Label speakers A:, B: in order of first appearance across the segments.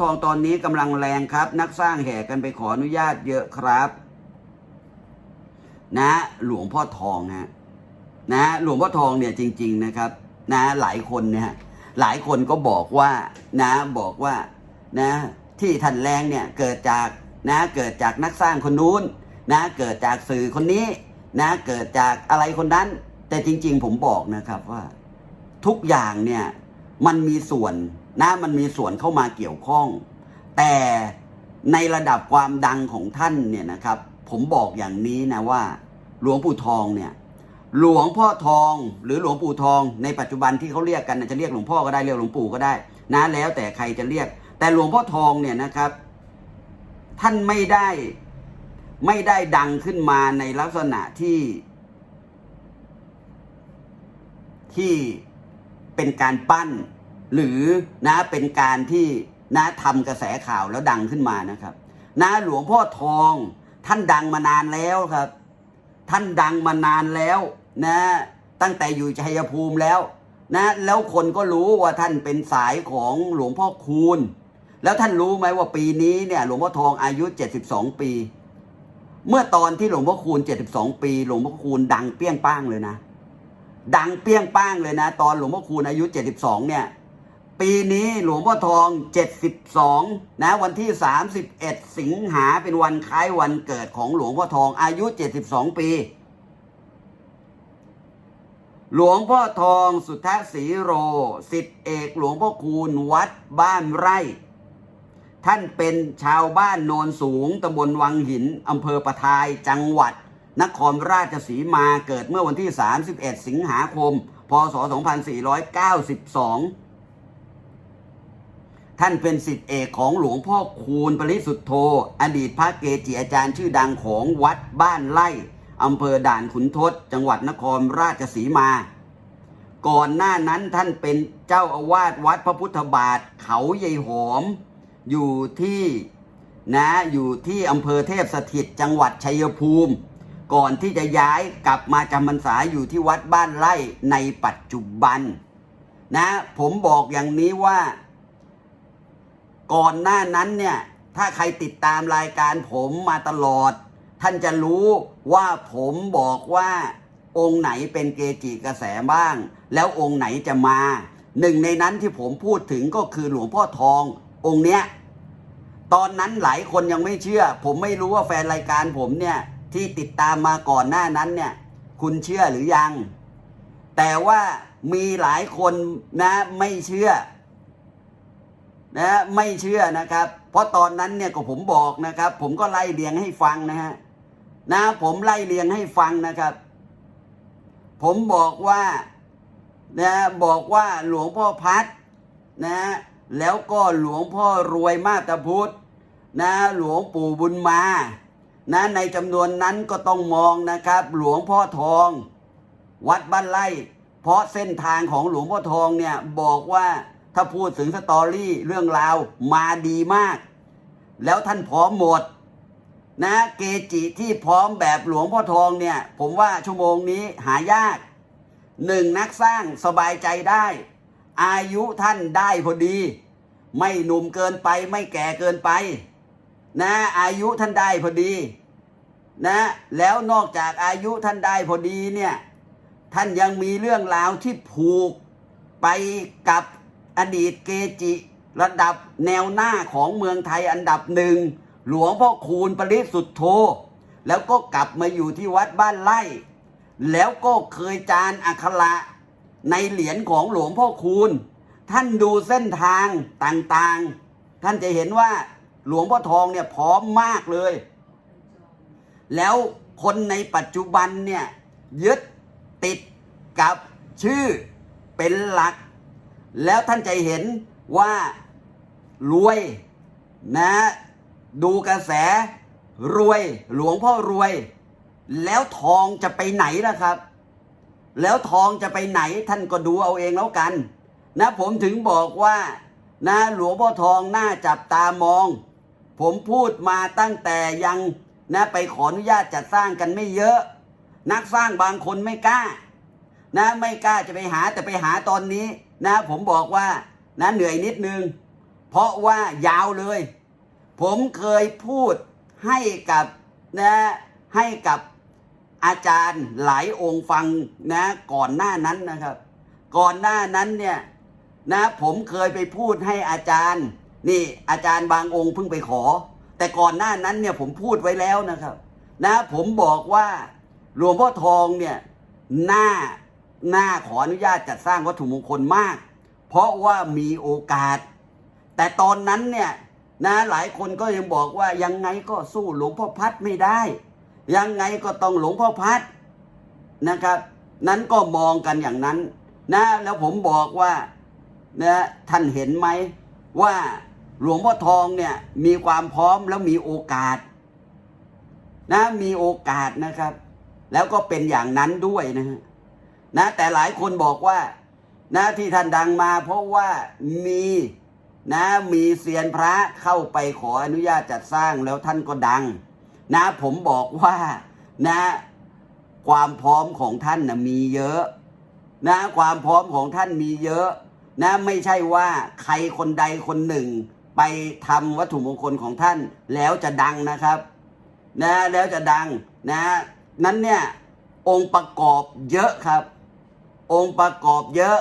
A: ทองตอนนี้กำลังแรงครับ นักสร้างแห่กันไปขออนุญาตเยอะครับ นะ หลวงพ่อทองฮะนะหลวงพ่อทองเนี่ยจริง ๆนะครับ นะหลายคนเนี่ยหลายคนก็บอกว่า นะบอกว่า นะ ที่ท่านแรงเนี่ยเกิดจากนะเกิดจากนักสร้างคนนู้น นะเกิดจากสื่อคนนี้ นะเกิดจากอะไรคนนั้น แต่จริง ๆ ผมบอกนะครับว่า ทุกอย่างเนี่ยมันมีส่วน นะมันมีส่วนเข้ามาเกี่ยวข้อง แต่ในระดับความดังของท่านเนี่ยนะครับ ผมบอกอย่างนี้นะว่า หลวงปู่ทองเนี่ยหลวงพ่อทองหรือหลวงปู่ทอง ในปัจจุบันที่เขาเรียกกันจะเรียกหลวงพ่อก็ได้เรียกหลวงปู่ก็ได้ นะแล้วแต่ใครจะเรียก แต่หลวงพ่อทองเนี่ยนะครับ ท่านไม่ได้ไม่ได้ดังขึ้นมาในลักษณะที่ ที่เป็นการปั้น หรือนะเป็นการที่นะทำกระแสข่าวแล้วดังขึ้นมานะครับนะหลวงพ่อทอง ท่านดังมานานแล้วครับ ท่านดังมานานแล้วนะตั้งแต่อยู่ชัยภูมิแล้วนะแล้วคนก็รู้ว่าท่านเป็นสายของหลวงพ่อคูณ แล้วท่านรู้ไหมว่าปีนี้เนี่ยหลวงพ่อทองอายุ 72 ปี เมื่อตอนที่หลวงพ่อคูณ 72 ปี หลวงพ่อคูณดังเปี้ยงป้างเลยนะ ดังเปี้ยงป้างเลยนะ ตอนหลวงพ่อคูณอายุ 72 เนี่ย ปีนี้หลวงพ่อทอง 72 นะ วันที่ 31 สิงหาเป็นวันคล้ายวันเกิดของหลวงพ่อทองอายุ 72 ปี หลวงพ่อทองสุทธสีโร สิทธิเอกหลวงพ่อคูณวัดบ้านไร่ ท่านเป็นชาวบ้านโนนสูงตำบลวังหินอำเภอปะทายจังหวัด นครราชสีมาเกิดเมื่อวันที่ 31 สิงหาคม พศ 2492 ท่านเป็นสิทธิเอกของหลวงพ่อคูณปริสุทธโธ อดีตพระเกจิอาจารย์ชื่อดังของวัดบ้านไร่อำเภอด่านขุนทด จังหวัดนครราชสีมา ก่อนหน้านั้นท่านเป็นเจ้าอาวาสวัดพระพุทธบาทเขาใยหอม อยู่ที่นะอยู่ที่อำเภอเทพสถิตจังหวัดชัยภูมิ ก่อนที่จะย้ายกลับมาจำพรรษาอยู่ที่วัดบ้านไร่ในปัจจุบัน นะ ผมบอกอย่างนี้ว่า ก่อนหน้านั้นเนี่ยถ้าใครติดตามรายการผมมาตลอด ท่านจะรู้ว่าผมบอกว่าองค์ไหนเป็นเกจิกระแสบ้าง แล้วองค์ไหนจะมา หนึ่งในนั้นที่ผมพูดถึงก็คือหลวงพ่อทององค์เนี้ยตอนนั้นหลายคนยังไม่เชื่อ ผมไม่รู้ว่าแฟนรายการผมเนี่ยที่ติดตามมาก่อนหน้านั้นเนี่ยคุณเชื่อหรือยัง แต่ว่ามีหลายคนนะไม่เชื่อ นะไม่เชื่อนะครับ เพราะตอนนั้นเนี่ยก็ผมบอกนะครับ ผมก็ไล่เรียงให้ฟังนะฮะนะผมไล่เรียงให้ฟังนะครับ ผมบอกว่านะบอกว่าหลวงพ่อพัดนะแล้วก็หลวงพ่อรวยมาตรพุทธนะหลวงปู่บุญมานะในจำนวนนั้นก็ต้องมองนะครับ หลวงพ่อทอง วัดบ้านไร่ เพราะเส้นทางของหลวงพ่อทองเนี่ยบอกว่า ถ้าพูดถึงสตอรี่เรื่องราวมาดีมาก แล้วท่านพร้อมหมด นะเกจิที่พร้อมแบบหลวงพ่อทองเนี่ย ผมว่าชั่วโมงนี้หายากหนึ่งนักสร้างสบายใจได้ อายุท่านได้พอดี ไม่หนุ่มเกินไปไม่แก่เกินไป นะ อายุท่านได้พอดี นะ แล้วนอกจากอายุท่านได้พอดีเนี่ย ท่านยังมีเรื่องราวที่ผูกไปกับ อดีตเกจิระดับแนวหน้าของเมืองไทยอันดับหนึ่ง หลวงพ่อคูณปริสุทธโธแล้วก็กลับมาอยู่ที่วัดบ้านไร่ แล้วก็เคยจานอักขระในเหรียญของหลวงพ่อคูณ ท่านดูเส้นทางต่างๆ ท่านจะเห็นว่าหลวงพ่อทองเนี่ยพร้อมมากเลย แล้วคนในปัจจุบันเนี่ยยึดติดกับชื่อเป็นหลัก แล้วท่านจะเห็นว่ารวยนะดูกระแสรวยหลวงพ่อรวย แล้วทองจะไปไหนล่ะครับ แล้วทองจะไปไหนท่านก็ดูเอาเองแล้วกัน นะผมถึงบอกว่านะหลวงพ่อทองน่าจับตามอง ผมพูดมาตั้งแต่ยังนะไปขออนุญาตจัดสร้างกันไม่เยอะ นักสร้างบางคนไม่กล้า นะไม่กล้าจะไปหาแต่ไปหาตอนนี้ นะผมบอกว่านะเหนื่อยนิดนึงเพเพราะว่ายาวเลย ผมเคยพูดให้กับนะให้กับอาจารย์หลายองค์ฟังนะก่อนหน้านั้นนะครับ ก่อนหน้านั้นเนี่ยนะผมเคยไปพูดให้อาจารย์ นี่อาจารย์บางองค์เพิ่งไปขอ แต่ก่อนหน้านั้นเนี่ยผมพูดไว้แล้วนะครับ นะผมบอกว่าหลวงพ่อทองเนี่ยหน้า หน้าขออนุญาตจัดสร้างวัตถุมงคลมาก เพราะว่ามีโอกาส แต่ตอนนั้นเนี่ยนะหลายคนก็ยังบอกว่ายังไงก็สู้หลวงพ่อพัดไม่ได้ ยังไงก็ต้องหลวงพ่อพัดนะครับ นั้นก็มองกันอย่างนั้นนะแล้วผมบอกว่านะท่านเห็นไหมว่าหลวงพ่อทองเนี่ยมีความพร้อมแล้วมีโอกาสนะมีโอกาสนะครับ แล้วก็เป็นอย่างนั้นด้วยนะฮะ นะแต่หลายคนบอกว่านะที่ท่านดังมา เพราะว่ามีนะมีเซียนพระเข้าไปขออนุญาตจัดสร้างแล้วท่านก็ดัง นะผมบอกว่านะความพร้อมของท่านนะมีเยอะนะความพร้อมของท่านมีเยอะนะไม่ใช่ว่าใครคนใดคนหนึ่ง ไปทำวัตถุมงคลของท่านแล้วจะดังนะครับนะแล้วจะดังนะนั้นเนี่ยองค์ประกอบเยอะครับ องค์ประกอบเยอะ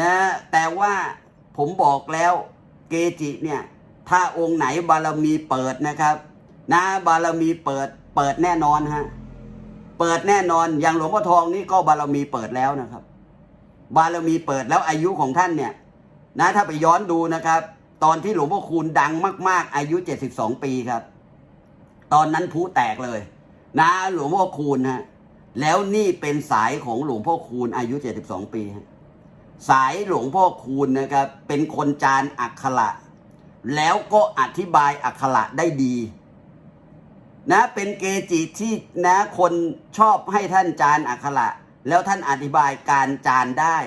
A: นะแต่ว่าผมบอกแล้วเกจิเนี่ย ถ้าองค์ไหนบารมีเปิดนะครับ นะบารมีเปิด เปิดแน่นอนฮะเปิดแน่นอนอย่างหลวงพ่อทองนี่ก็บารมีเปิดแล้วนะครับ บารมีเปิดแล้วอายุของท่านเนี่ย นะถ้าไปย้อนดูนะครับ ตอนที่หลวงพ่อคูณดังมาก ๆ อายุ 72 ปีครับ ตอนนั้นผู้แตกเลย นะหลวงพ่อคูณฮะ แล้วนี่เป็นสายของหลวงพ่อคูณอายุ 72 ปี สายหลวงพ่อคูณนะครับ เป็นคนจานอักขระแล้วก็อธิบายอักขระได้ดีนะเป็นเกจิที่นะคนชอบให้ท่านจานอักขระแล้วท่านอธิบายการจานได้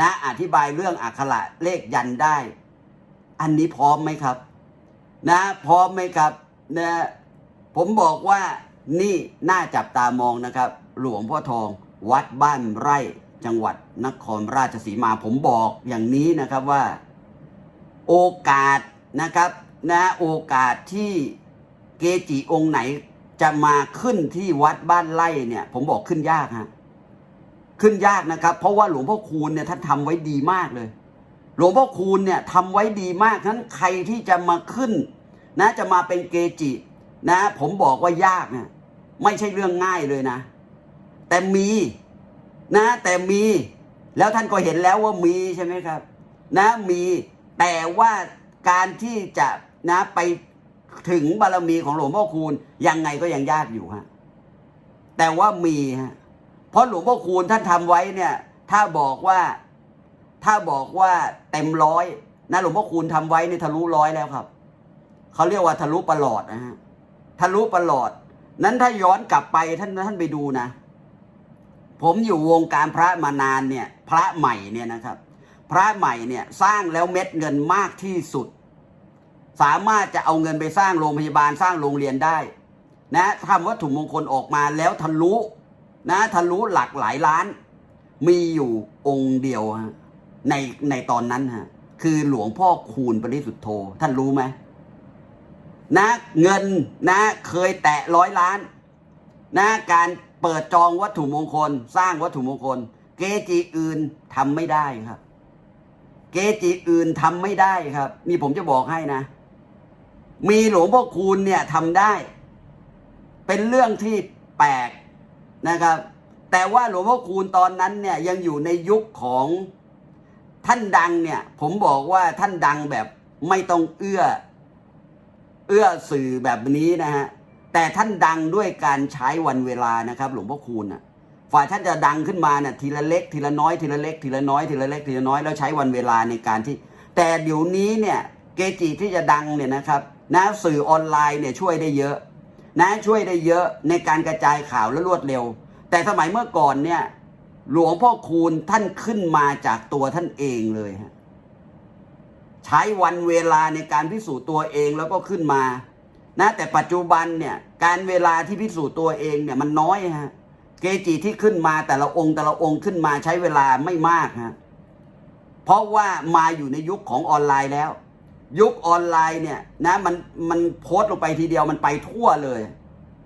A: นะอธิบายเรื่องอักขระเลขยันได้ อันนี้พร้อมไหมครับ นะพร้อมไหมครับนะผมบอกว่านี่น่าจับตามองนะครับ หลวงพ่อทอง วัดบ้านไร่จังหวัดนครราชสีมาผมบอกอย่างนี้นะครับว่า โอกาสนะครับนะโอกาสที่เกจิองค์ไหนจะมาขึ้นที่วัดบ้านไร่เนี่ย ผมบอกขึ้นยากฮะขึ้นยากนะครับ เพราะว่าหลวงพ่อคูณเนี่ยท่านทำไว้ดีมากเลย หลวงพ่อคูณเนี่ยทำไว้ดีมากฉะนั้นใครที่จะมาขึ้น นะจะมาเป็นเกจิ นะ ผมบอกว่ายากนะไม่ใช่เรื่องง่ายเลยนะ แต่มีนะแต่มีแล้วท่านก็เห็นแล้วว่ามีใช่ไหมครับ นะมีแต่ว่าการที่จะนะไปถึงบารมีของหลวงพ่อคูณยังไงก็ยังยากอยู่ฮะแต่ว่ามีฮะเพราะหลวงพ่อคูณท่านทำไว้เนี่ย ถ้าบอกว่าถ้าบอกว่าเต็มร้อยนะหลวงพ่อคูณทำไว้นี่ทะลุร้อยแล้วครับเขาเรียกว่าทะลุประหลอดนะฮะทะลุประหลอด นั้นถ้าย้อนกลับไปท่านท่านไปดูนะ ผมอยู่วงการพระมานานเนี่ยพระใหม่เนี่ยนะครับ พระใหม่เนี่ยสร้างแล้วเม็ดเงินมากที่สุด สามารถจะเอาเงินไปสร้างโรงพยาบาลสร้างโรงเรียนได้นะทำวัตถุมงคลออกมาแล้วทะลุนะทะลุหลักหลายล้าน มีอยู่องค์เดียวฮะในในตอนนั้นฮะคือหลวงพ่อคูณปริสุทธโธท่านรู้ไหมนะเงินนะเคยแตะร้อยล้านนะการ เปิดจองวัตถุมงคล สร้างวัตถุมงคล เกจิอื่นทำไม่ได้ครับ เกจิอื่นทำไม่ได้ครับ นี่ผมจะบอกให้นะ มีหลวงพ่อคูณเนี่ยทำได้ เป็นเรื่องที่แปลกนะครับ แต่ว่าหลวงพ่อคูณตอนนั้นเนี่ยยังอยู่ในยุคของท่านดังเนี่ย ผมบอกว่าท่านดังแบบไม่ต้องเอื้อ เอื้อสื่อแบบนี้นะฮะ แต่ท่านดังด้วยการใช้วันเวลานะครับ หลวงพ่อคูณอะฝ่ายท่านจะดังขึ้นมาเนี่ยทีละเล็กทีละน้อยทีละเล็กทีละน้อยทีละเล็กทีละน้อยแล้วใช้วันเวลาในการที่ แต่เดี๋ยวนี้เนี่ยเกจิที่จะดังเนี่ยนะครับนะสื่อออนไลน์เนี่ยช่วยได้เยอะ นะช่วยได้เยอะในการกระจายข่าวและรวดเร็ว แต่สมัยเมื่อก่อนเนี่ยหลวงพ่อคูณท่านขึ้นมาจากตัวท่านเองเลยฮะใช้วันเวลาในการพิสูจน์ตัวเองแล้วก็ขึ้นมา นะแต่ปัจจุบันเนี่ยการเวลาที่พิสูจน์ตัวเองเนี่ยมันน้อยฮะเกจิที่ขึ้นมาแต่ละองค์แต่ละองค์ขึ้นมาใช้เวลาไม่มากฮะเพราะว่ามาอยู่ในยุคของออนไลน์แล้ว ยุคออนไลน์เนี่ยนะมันมันโพสต์ลงไปทีเดียวมันไปทั่วเลย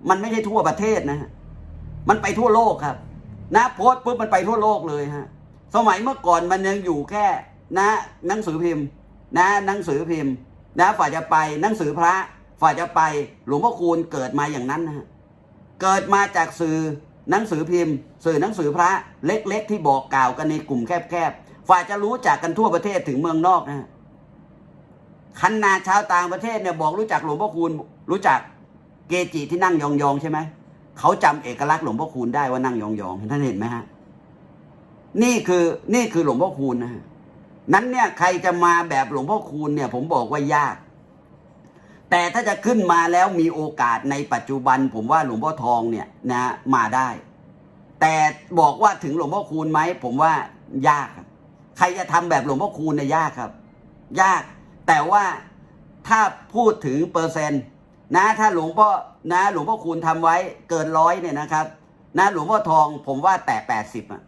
A: มันไม่ใช่ทั่วประเทศนะฮะมันไปทั่วโลกครับ นะโพสต์ปุ๊บมันไปทั่วโลกเลยฮะสมัยเมื่อก่อนมันยังอยู่แค่นะหนังสือพิมพ์ นะหนังสือพิมพ์ นะฝ่ายจะไปหนังสือพระ ฝ่ายจะไปหลวงพ่อคูณเกิดมาอย่างนั้นนะฮะเกิดมาจากสื่อหนังสือพิมพ์ สื่อหนังสือพระเล็กๆ ที่บอกกล่าวกันในกลุ่มแคบๆฝ่ายจะรู้จักกันทั่วประเทศถึงเมืองนอกนะฮะขนาชาวต่างประเทศเนี่ยบอกรู้จักหลวงพ่อคูณรู้จักเกจิที่นั่งยองๆใช่ไหมเขาจำเอกลักษณ์หลวงพ่อคูณได้ว่านั่งยองๆท่านเห็นไหมฮะนี่คือนี่คือหลวงพ่อคูณนะฮะนั้นเนี่ยใครจะมาแบบหลวงพ่อคูณเนี่ย ผมบอกว่ายาก แต่ถ้าจะขึ้นมาแล้วมีโอกาสในปัจจุบัน ผมว่าหลวงพ่อทองเนี่ยนะมาได้ แต่บอกว่าถึงหลวงพ่อคูณไหมผมว่ายากครับใครจะทำแบบหลวงพ่อคูณเนี่ยยากครับ ยาก แต่ว่าถ้าพูดถึงเปอร์เซ็นต์นะถ้าหลวงพ่อนะหลวงพ่อคูณทำไว้เกินร้อยเนี่ยนะครับนะหลวงพ่อทองผมว่าแต่แปดสิบอะ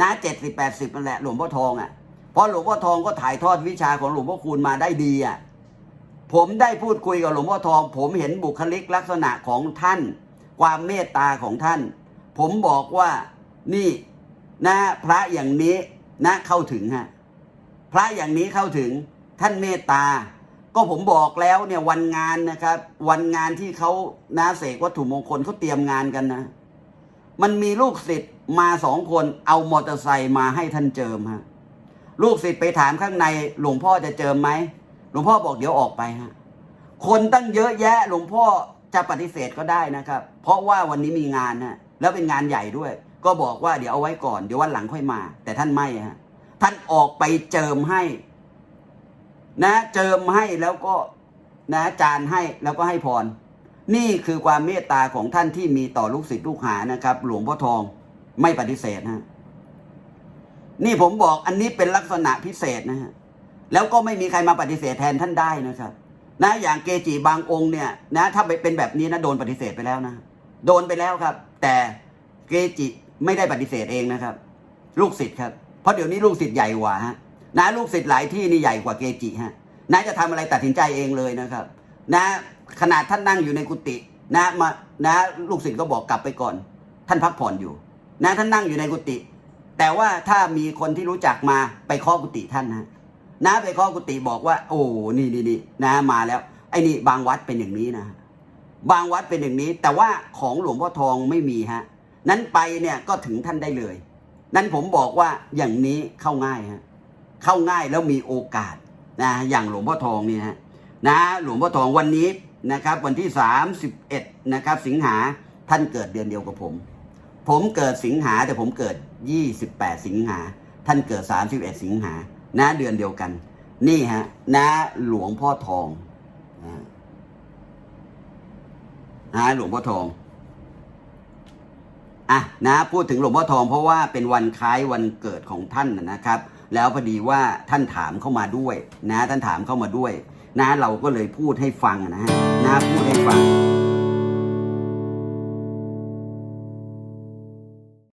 A: นะเจ็ดสิบแปดสิบนั่นแหละหลวงพ่อทองอะเพราะหลวงพ่อทองก็ถ่ายทอดวิชาของหลวงพ่อคูณมาได้ดีอะ ผมได้พูดคุยกับหลวงพ่อทอง ผมเห็นบุคลิกลักษณะของท่าน ความเมตตาของท่าน ผมบอกว่านี่นะพระอย่างนี้นะเข้าถึงฮะพระอย่างนี้เข้าถึงท่านเมตตา ก็ผมบอกแล้วเนี่ยวันงานนะครับ วันงานที่เขานาเสกวัตถุมงคลเขาเตรียมงานกันนะ มันมีลูกศิษย์มาสองคนเอามอเตอร์ไซค์มาให้ท่านเจิมฮะลูกศิษย์ไปถามข้างในหลวงพ่อจะเจิมไหม หลวงพ่อบอกเดี๋ยวออกไปฮะคนตั้งเยอะแยะ หลวงพ่อจะปฏิเสธก็ได้นะครับ เพราะว่าวันนี้มีงานฮะแล้วเป็นงานใหญ่ด้วย ก็บอกว่าเดี๋ยวเอาไว้ก่อนเดี๋ยววันหลังค่อยมา แต่ท่านไม่ฮะท่านออกไปเจิมให้ นะ เจิมให้แล้วก็นะจานให้แล้วก็ให้พร นี่คือความเมตตาของท่านที่มีต่อลูกศิษย์ลูกหานะครับ หลวงพ่อทองไม่ปฏิเสธนะนี่ผมบอกอันนี้เป็นลักษณะพิเศษนะฮะ แล้วก็ไม่มีใครมาปฏิเสธแทนท่านได้นะครับ นะอย่างเกจิบางองค์เนี่ยนะถ้าเป็นแบบนี้นะโดนปฏิเสธไปแล้วนะ โดนไปแล้วครับ แต่เกจิไม่ได้ปฏิเสธเองนะครับ ลูกศิษย์ครับเพราะเดี๋ยวนี้ลูกศิษย์ใหญ่กว่าฮะนะลูกศิษย์หลายที่นี่ใหญ่กว่าเกจิฮะนะจะทำอะไรตัดสินใจเองเลยนะครับ นะขนาดท่านนั่งอยู่ในกุฏินะมานะลูกศิษย์ก็บอกกลับไปก่อน ท่านพักผ่อนอยู่ นะท่านนั่งอยู่ในกุฏิแต่ว่าถ้ามีคนที่รู้จักมาไปเคาะกุฏิท่านนะ นะไปเคาะกุฏิบอกว่า โอ้นี่นี่นี่นะมาแล้ว ไอ้นี่บางวัดเป็นอย่างนี้นะ บางวัดเป็นอย่างนี้ แต่ว่าของหลวงพ่อทองไม่มีฮะ นั้นไปเนี่ยก็ถึงท่านได้เลย นั้นผมบอกว่าอย่างนี้เข้าง่ายฮะเข้าง่ายแล้วมีโอกาสนะอย่างหลวงพ่อทองเนี่ยฮะนะหลวงพ่อทองวันนี้นะครับวันที่ 31นะครับสิงหาท่านเกิดเดือนเดียวกับผม ผมเกิดสิงหาแต่ผมเกิด 28 สิงหาท่านเกิด 31 สิงหา นะเดือนเดียวกัน นี่ฮะนะหลวงพ่อทองนะหลวงพ่อทองอะนะพูดถึงหลวงพ่อทองเพราะว่าเป็นวันคล้ายวันเกิดของท่านนะนะครับ แล้วพอดีว่าท่านถามเข้ามาด้วย นะ ท่านถามเข้ามาด้วย นะเราก็เลยพูดให้ฟังนะฮะนะพูดให้ฟัง